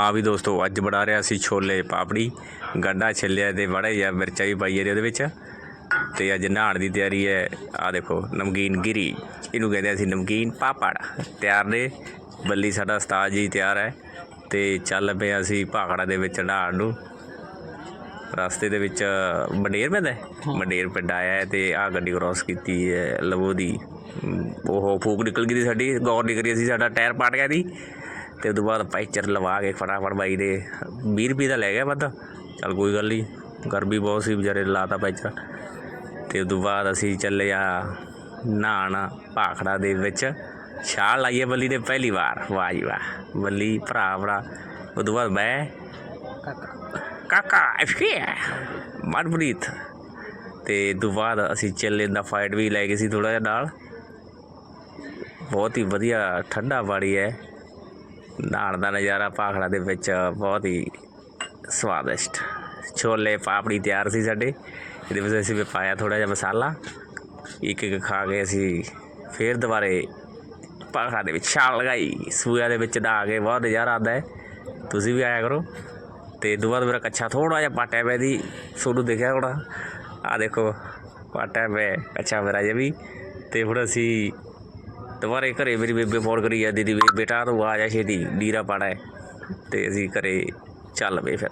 ਹਾਂ ਵੀ ਦੋਸਤੋ ਅੱਜ ਬਣਾ ਰਿਹਾ ਸੀ ਛੋਲੇ ਪਾਪੜੀ। ਗੰਡਾ ਛਿੱਲਿਆ ਤੇ ਬੜਾ ਜਿਹਾ ਮਿਰਚਾਂ ਵੀ ਪਾਈ ਜਾਂਦੀ ਉਹਦੇ ਵਿੱਚ। ਤੇ ਅੱਜ ਨਹਾਣ ਦੀ ਤਿਆਰੀ ਹੈ ਆ ਦੇਖੋ ਨਮਕੀਨ ਗਿਰੀ। ਇਹਨੂੰ ਕਹਿੰਦੇ ਅਸੀਂ ਨਮਕੀਨ ਪਾਪੜ। ਤਿਆਰ ਨੇ ਬੱਲੀ ਸਾਡਾ ਉਸਤਾਦ ਜੀ ਤਿਆਰ ਹੈ। ਤੇ ਚੱਲ ਪਏ ਅਸੀਂ ਭਾਖੜਾ ਦੇ ਵਿੱਚ ਨਹਾਣ ਨੂੰ। ਰਸਤੇ ਦੇ ਵਿੱਚ ਮੰਡੇਰ ਪੈਂਦਾ ਹੈ? ਮੰਡੇਰ ਪਿੰਡ ਆਇਆ ਹੈ ਤੇ ਆ ਗੱਡੀ ਕ੍ਰਾਸ ਕੀਤੀ ਹੈ ਲਵੋ ਦੀ। ਉਹ ਫੂਕ ਨਿਕਲ ਗਈ ਸੀ ਸਾਡੀ ਗੌਰ ਨਹੀਂ ਕਰੀ ਅਸੀਂ ਸਾਡਾ ਟਾਇਰ ਪਾਟ ਗਿਆ ਦੀ ਤੇ ਉਦੋਂ ਬਾਅਦ ਪੈਚਰ ਲਵਾ ਕੇ ਫਟਾਫਟ ਬਾਈ ਦੇ 20 ਰੁਪਏ ਦਾ ਲੈ ਗਿਆ ਵੱਧ। ਚੱਲ ਕੋਈ ਗੱਲ ਨਹੀਂ, ਗਰਮੀ ਬਹੁਤ ਸੀ ਵਿਚਾਰੇ ਨੇ ਲਾਤਾ ਪੈਂਚਰ ਤੇ ਉਦੋਂ ਬਾਅਦ ਅਸੀਂ ਚੱਲੇ ਆ ਨਹਾਣ ਭਾਖੜਾ ਦੇ ਵਿੱਚ। ਛਾਲ ਲਾਈਏ ਬੱਲੀ ਦੇ ਪਹਿਲੀ ਵਾਰ, ਵਾਹ ਜੀ ਵਾਹ। ਬੱਲੀ ਭਰਾ ਭਰਾ ਉਦੋਂ ਬਾਅਦ ਮੈਂ ਕਾਕਾ ਐਫਕੇ ਮਨਪ੍ਰੀਤ। ਤੇ ਤੋਂ ਬਾਅਦ ਅਸੀਂ ਚੱਲੇ ਦਾ ਫਾਈਟ ਵੀ ਲੈ ਗਏ ਸੀ ਥੋੜਾ ਜਿਹਾ ਨਾਲ। ਬਹੁਤ ਹੀ ਵਧੀਆ, ਠੰਡਾ ਬਾੜੀ ਹੈ। ਨਹਾਉਣ ਦਾ ਨਜ਼ਾਰਾ ਭਾਖੜਾ ਦੇ ਵਿੱਚ ਬਹੁਤ ਹੀ ਸਵਾਦਿਸ਼ਟ। ਛੋਲੇ ਪਾਪੜੀ ਤਿਆਰ ਸੀ ਸਾਡੇ। ਇਹਦੇ ਵਿੱਚ ਅਸੀਂ ਪਾਇਆ ਥੋੜਾ ਜਿਹਾ ਮਸਾਲਾ। ਇੱਕ ਇੱਕ ਖਾ ਕੇ ਅਸੀਂ ਫੇਰ ਦੁਬਾਰੇ ਭਾਖੜਾ ਦੇ ਵਿੱਚ ਛਾਲ ਲਗਾਈ। ਸੂਆ ਦੇ ਵਿੱਚ ਨਹਾ ਕੇ ਬਹੁਤ ਨਜ਼ਾਰਾ ਆਉਂਦਾ ਹੈ। ਤੁਸੀਂ ਵੀ ਆਇਆ ਕਰੋ। ਤੇ ਦੁਬਾਰਾ ਮੇਰਾ ਕੱਛਾ ਥੋੜਾ ਜਿਹਾ ਪਾਟਿਆ ਪਿਆ ਦੀ। ਤੁਹਾਨੂੰ ਦਿਖਿਆ ਹੋਣਾ। ਆ ਦੇਖੋ ਪਾਟਿਆ ਪਿਆ ਕੱਛਾ ਮੇਰਾ ਜੇ ਵੀ। ਤੇ ਹੁਣ ਅਸੀਂ ਦੁਬਾਰੇ ਘਰੇ ਮੇਰੀ ਬੇਬੇ ਫੋਨ ਕਰੀ ਜਾਂਦੀ ਦੀ ਵੀ ਬੇਟਾ ਤੂੰ ਆ ਜਾ ਛੇਤੀ ਡੀਰਾ ਪਾਣਾ ਹੈ। ਤੇ ਅਸੀਂ ਘਰੇ ਚੱਲ ਪਏ ਫਿਰ।